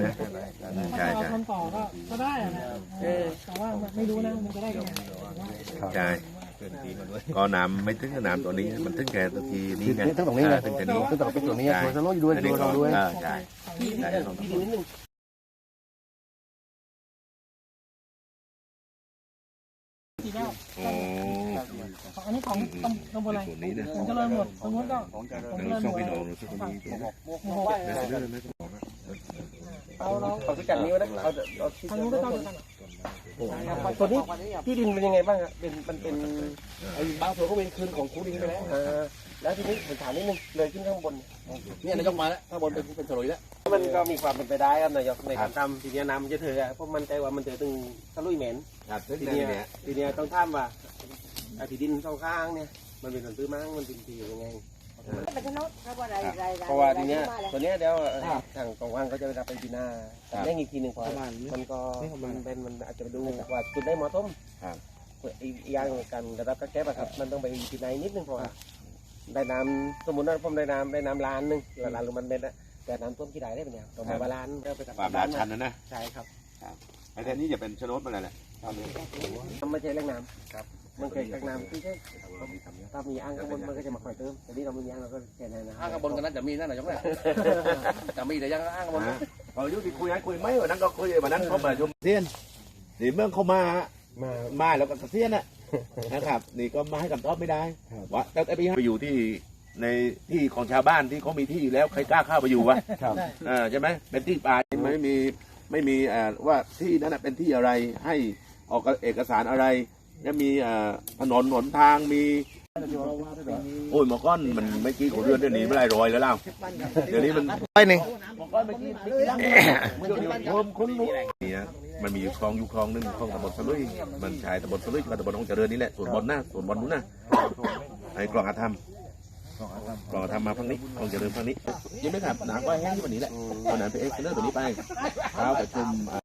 นะใช่เอาใช่ทำต่อก็ก็ได้อะนะเออแต่ว่าไม่รู้นะมันจะได้ยังไงใช่ก็น้ำไม่ถึงกับน้ำตัวนี้ มันถึงแค่ตัวทีนี้ไงถึงตรงนี้ไง อ่าถึงแค่นี้ถึงตรงเป็นตัวนี้ใช่ตัวสโลว์อยู่ด้วยอันนี้ตัวเราด้วย อ่าใช่ใช่พี่ดินนิดนึงทีแล้วอ๋ออันนี้ของตำตำบลอะไรส่วนนี้นะของเจริญหมดตรงนู้นก็ของเจทั้งริญสหองมดพี่น้องสักคนนี้หมู่หกไม่ได้ไม่ได้ เราเราเอาที่กันนี้วนะเอาเอาที่ทางนู้นก็ต้องกันตัวนี้ที่ดินเป็นยังไงบ้างอะเป็นมันเป็นไอ้บางส่วนก็เป็นคืนของครูดินไปแล้วอ่าแล้วทีนี้ผมถามนิดนึงเลยขึ้นข้างบนเนี่ยนายกมาแล้วข้างบนเป็นเป็นสลุยแล้วมันก็มีความเป็นไปได้ครับนายกในการทำทีนี้น้ำมันจะเถอะเพราะมันใจว่ามันจะตึงทะลุยเหม็นครับถึงทีแค่เนี้ยนี้ทีเนี้ยต้องทำว่าไอ้ที่ดินสองข้างเนี่ยมันเป็นส่วนตื้อมั้งมันเป็นที่ยังไง เพราะว่าทีเนี้ยตัวเนี้ยเดี๋ยวเอ่อทางกองว่างก็จะไปรับไปปีหน้าแต่เร่งอีกทีหนึ่งพอมันก็มันเป็นมันอาจจะไปดูว่าจุดได้เหมาะสมอีกอย่างการระดับกระแก้อะครับ มันต้องไปปีไหนนิดนึงเพราะว่าได้น้ำสมมติว่าผมได้น้ำได้น้ำล้านหนึงล้านหรือมันเป็นนะแต่น้ำท่วมที่ใดได้เป็นเนี่ยต้องมาบาลานซ์ก็ไปทำความราชันนะนะใช่ครับไอ้แทนนี้จะเป็นชนดมาแล้วแหละมันไม่ใช่แรงน้ำครับ มันเกิดจากน้ำที่ใช่ถ้ามีอ่างข้างบนมันก็จะมาคอยเติมแต่นี่เราไม่มีอ่างเราก็แค่นั้นนะอ้างข้างบนกันนั้นจะมีนั่นนายกเนี่ยจะมีแต่ยังอ้างข้างบนนะพอยุติคุยกันคุยไหมวันนั้นก็คุยวันนั้นเขามาชมเซียนสีเมืองเขามามามาแล้วก็เซียนน่ะนะครับ นี่ก็มาให้คำตอบไม่ได้ว่าแต่ไปไปอยู่ที่ในที่ของชาวบ้านที่เขามีที่อยู่แล้วใครกล้าเข้าไปอยู่วะครับเออใช่ไหมเป็นที่ป่าไม่มีไม่มีเอ่อว่าที่นั้นนะเป็นที่อะไรให้ออกเอกสารอะไร จะมีเอ่อถนนหนทางมี โอ้ยหมอก้อนมันเมื่อกี้ของเรือนเดี๋ยวนี้ไม่ไรรอยแล้วเล่าเดี๋ยวนี้มันไปหนึ่งหมอก้อนเมื่อกี้เพิ่มคุณรู้เนี่ยมันมีอยู่คลองอยู่คลองหนึงคลองตำบลสลุยมันชายตำบลสลุยกับตำบลของเจริญนี่แหละส่วนบนหน้าส่วนบนนู้นนะไอ้กล่องอาธรรมกล่องอาธรรมมาฝั่งนี้กล่องเจริญฝั่งนี้ยังไม่ครับหนาก็แห้งที่วันนี้แหละตอนนั้นไปเอ็กซ์เนอร์ตัวนี้ไปเท้าประชุมอ่า